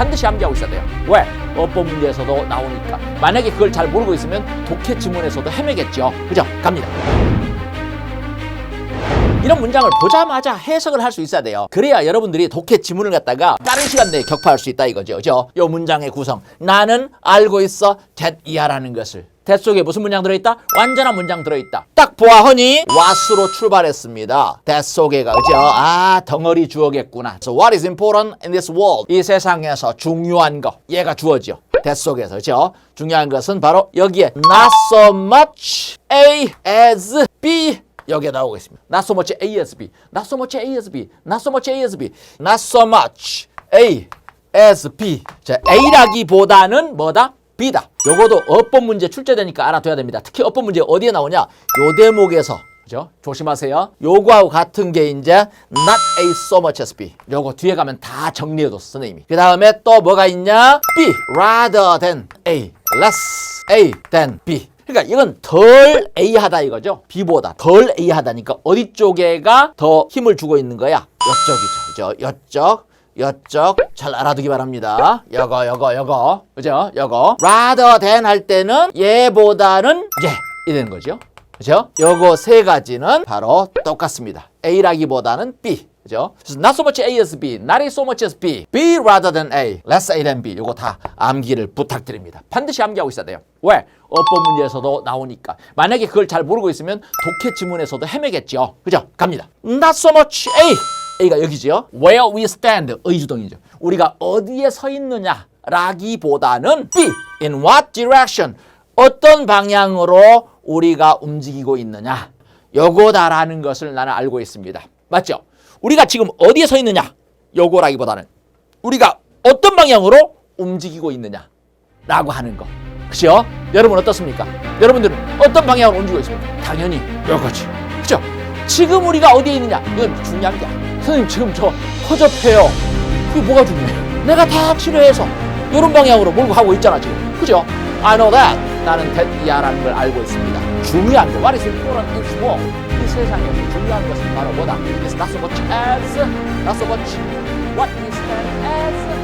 반드시 암기하고 있어야 돼요. 왜? 어법 문제에서도 나오니까. 만약에 그걸 잘 모르고 있으면 독해 지문에서도 헤매겠죠. 그죠? 갑니다. 이런 문장을 보자마자 해석을 할 수 있어야 돼요. 그래야 여러분들이 독해 지문을 갖다가 빠른 시간 내에 격파할 수 있다 이거죠. 그죠? 이 문장의 구성. 나는 알고 있어 that 이하라는 것을. That 속에 무슨 문장 들어있다? 완전한 문장 들어있다. 딱 보아하니 what으로 출발했습니다. that 속에가 그죠? 아 덩어리 주어겠구나. So what is important in this world? 이 세상에서 중요한 거. 얘가 주어죠. that 속에서 그죠? 중요한 것은 바로 여기에 not so much A as B 여기에 나오고 있습니다. Not so much A as B. Not so much A as B. Not so much A as B. Not so much A as B. 자, A라기보다는 뭐다? B다. 요거도 어법 문제 출제되니까 알아둬야 됩니다. 특히 어법 문제 어디에 나오냐? 요 대목에서. 그죠? 조심하세요. 요거하고 같은 게 이제 not A so much as B. 요거 뒤에 가면 다 정리해뒀어, 선생님이. 그 다음에 또 뭐가 있냐? B rather than A. less A than B. 그러니까 이건 덜 A하다 이거죠. B보다 덜 A하다니까 어디 쪽에가 더 힘을 주고 있는 거야? 옆쪽이죠. 그죠? 옆쪽. 옆쪽 잘 알아두기 바랍니다. 여거 여거 여거 그죠? 여거 rather than 할 때는 얘보다는 얘 이런 거죠. 그죠? 요거 세 가지는 바로 똑같습니다. A라기보다는 B. 그죠? not so much A as B, not so much as B, B rather than A, less A than B. 요거 다 암기를 부탁드립니다. 반드시 암기하고 있어야 돼요. 왜? 어법 문제에서도 나오니까. 만약에 그걸 잘 모르고 있으면 독해 지문에서도 헤매겠죠. 그죠? 갑니다. Not so much A. A가 여기죠. Where we stand. 의주동이죠. 우리가 어디에 서 있느냐 라기보다는 B. In what direction. 어떤 방향으로 우리가 움직이고 있느냐. 요거다라는 것을 나는 알고 있습니다. 맞죠? 우리가 지금 어디에 서 있느냐? 요거라기보다는 우리가 어떤 방향으로 움직이고 있느냐? 라고 하는 거. 그죠? 여러분 어떻습니까? 여러분들은 어떤 방향으로 움직이고 있습니까? 당연히 요거지. 그죠? 지금 우리가 어디에 있느냐? 이건 중요한 게 아니야. 선생님 지금 저 허접해요. 그게 뭐가 중요해? 내가 다 치료해서 이런 방향으로 몰고 가고 있잖아 지금. 그죠? I know that. 나는 대야라는 걸 알고 있습니다. 중요한 거. What is important this world? 이 세상에서 중요한 것은 바로 뭐다? It's not so much as, not so much what is that as,